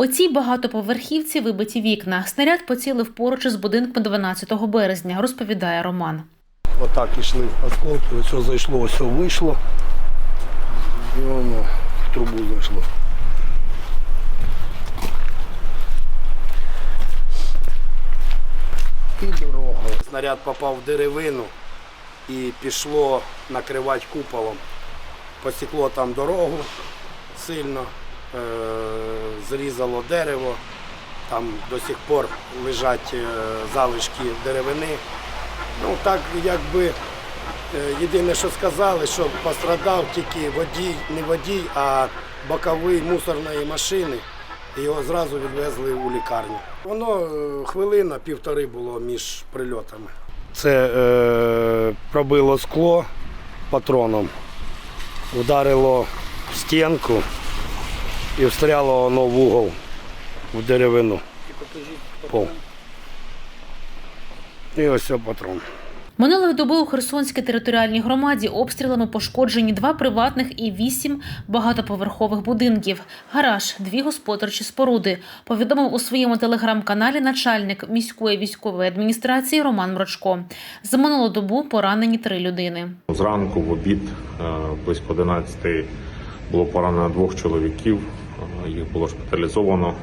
У цій багатоповерхівці вибиті вікна. Снаряд поцілив поруч із будинком 12 березня, розповідає Роман. Отак ішли осколки, ось зайшло, ось вийшло. І воно в трубу зайшло. І дорога. Снаряд попав в деревину і пішло накривати куполом. Посікло там дорогу сильно, зрізало дерево. Там до сих пор лежать е, залишки деревини. Ну так якби е, єдине, що сказали, що пострадав тільки водій, не водій, а боковий мусорної машини. Його зразу відвезли у лікарню. Воно е, хвилина, півтори було між прильотами. Це е, пробило скло патроном, вдарило в стінку і встряло воно в угол в деревину. Пол. І ось патрон. Минулої доби у Херсонській територіальній громаді обстрілами пошкоджені два приватних і вісім багатоповерхових будинків, гараж, дві господарчі споруди. Повідомив у своєму телеграм-каналі начальник міської військової адміністрації Роман Мрочко. За минулу добу поранені три людини. Зранку в обід е, близько 11 було поранено двох чоловіків. Е, Їх було шпиталізовано.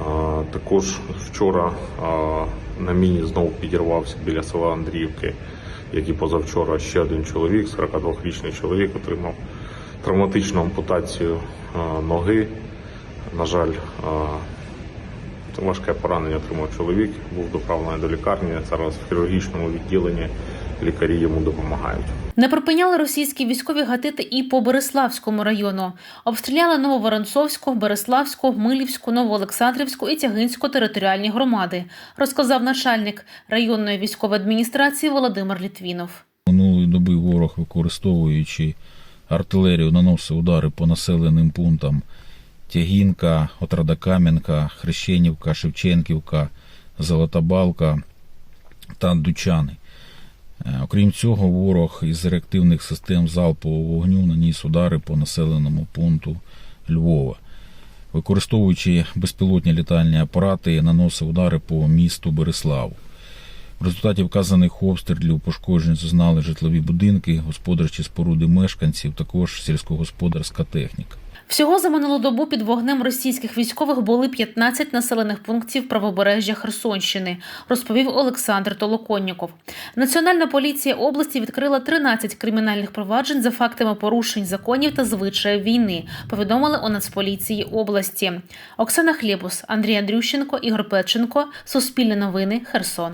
Е, Також вчора е, на міні знову підірвався біля села Андріївки, як і позавчора ще один чоловік, 42-річний чоловік, отримав травматичну ампутацію ноги. На жаль, важке поранення отримав чоловік, був доправлений до лікарні. Зараз в хірургічному відділенні лікарі йому допомагають. Не припиняли російські військові гатити і по Береславському району. Обстріляли Нововоронцовську, Береславську, Милівську, Новоолександрівську і Тягинську територіальні громади, розказав начальник районної військової адміністрації Володимир Літвінов. Минулої доби ворог, використовуючи артилерію, наносив удари по населеним пунктам Тягінка, Отрадокам'янка, Хрещенівка, Шевченківка, Золотобалка та Дучани. Е, Окрім цього, ворог із реактивних систем залпового вогню наніс удари по населеному пункту Львова. Використовуючи безпілотні літальні апарати, наносив удари по місту Береславу. В результаті вказаних обстрілів пошкоджень зазнали житлові будинки, господарчі споруди мешканців, також сільськогосподарська техніка. Всього за минулу добу під вогнем російських військових були 15 населених пунктів правобережжя Херсонщини, розповів Олександр Толоконніков. Національна поліція області відкрила 13 кримінальних проваджень за фактами порушень законів та звичаїв війни. Повідомили у Нацполіції області. Оксана Хлєбус, Андрій Андрющенко, Ігор Печенко. Суспільне новини. Херсон.